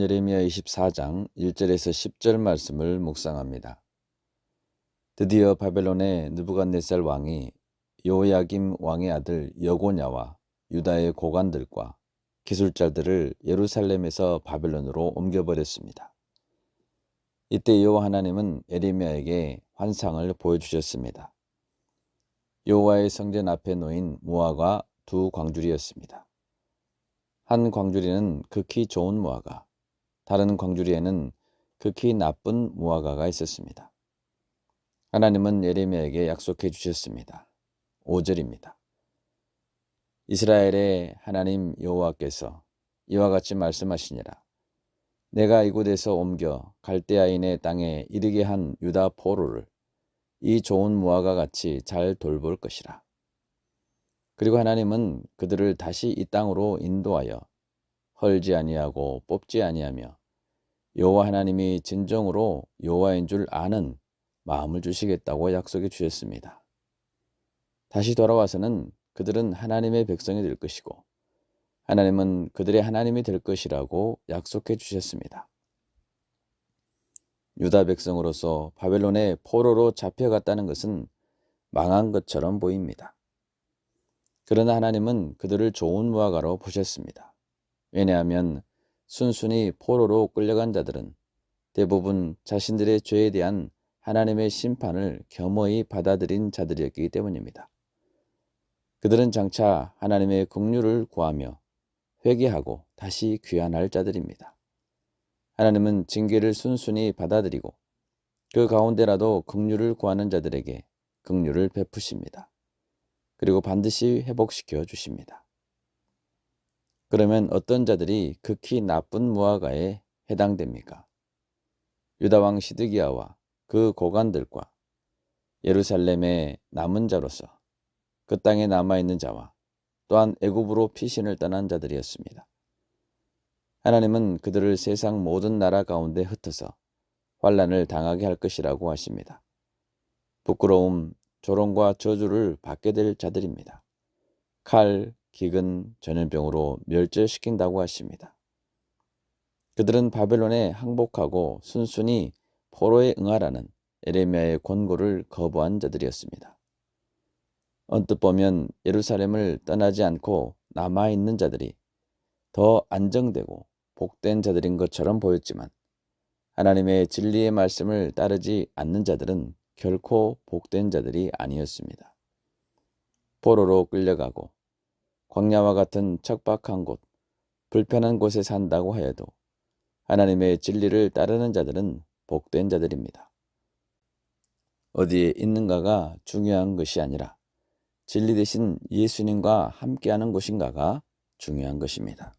예레미야 24장 1절에서 10절 말씀을 묵상합니다. 드디어 바벨론의 느부갓네살 왕이 요야김 왕의 아들 여고냐와 유다의 고관들과 기술자들을 예루살렘에서 바벨론으로 옮겨버렸습니다. 이때 여호와 하나님은 에레미야에게 환상을 보여주셨습니다. 여호와의 성전 앞에 놓인 무화과 두 광주리였습니다. 한 광주리는 극히 좋은 무화과, 다른 광주리에는 극히 나쁜 무화과가 있었습니다. 하나님은 예레미야에게 약속해 주셨습니다. 5절입니다. 이스라엘의 하나님 여호와께서 이와 같이 말씀하시니라. 내가 이곳에서 옮겨 갈대아인의 땅에 이르게 한 유다 포로를 이 좋은 무화과 같이 잘 돌볼 것이라. 그리고 하나님은 그들을 다시 이 땅으로 인도하여 헐지 아니하고 뽑지 아니하며 여호와 하나님이 진정으로 여호와인 줄 아는 마음을 주시겠다고 약속해 주셨습니다. 다시 돌아와서는 그들은 하나님의 백성이 될 것이고 하나님은 그들의 하나님이 될 것이라고 약속해 주셨습니다. 유다 백성으로서 바벨론의 포로로 잡혀갔다는 것은 망한 것처럼 보입니다. 그러나 하나님은 그들을 좋은 무화과로 보셨습니다. 왜냐하면 순순히 포로로 끌려간 자들은 대부분 자신들의 죄에 대한 하나님의 심판을 겸허히 받아들인 자들이었기 때문입니다. 그들은 장차 하나님의 긍휼을 구하며 회개하고 다시 귀환할 자들입니다. 하나님은 징계를 순순히 받아들이고 그 가운데라도 긍휼을 구하는 자들에게 긍휼을 베푸십니다. 그리고 반드시 회복시켜 주십니다. 그러면 어떤 자들이 극히 나쁜 무화과에 해당됩니까? 유다 왕 시드기야와 그 고관들과 예루살렘의 남은 자로서 그 땅에 남아 있는 자와 또한 애굽으로 피신을 떠난 자들이었습니다. 하나님은 그들을 세상 모든 나라 가운데 흩어서 환란을 당하게 할 것이라고 하십니다. 부끄러움, 조롱과 저주를 받게 될 자들입니다. 칼, 기근, 전염병으로 멸절시킨다고 하십니다. 그들은 바벨론에 항복하고 순순히 포로에 응하라는 에레미야의 권고를 거부한 자들이었습니다. 언뜻 보면 예루살렘을 떠나지 않고 남아 있는 자들이 더 안정되고 복된 자들인 것처럼 보였지만 하나님의 진리의 말씀을 따르지 않는 자들은 결코 복된 자들이 아니었습니다. 포로로 끌려가고 광야와 같은 척박한 곳, 불편한 곳에 산다고 하여도 하나님의 진리를 따르는 자들은 복된 자들입니다. 어디에 있는가가 중요한 것이 아니라 진리 대신 예수님과 함께하는 곳인가가 중요한 것입니다.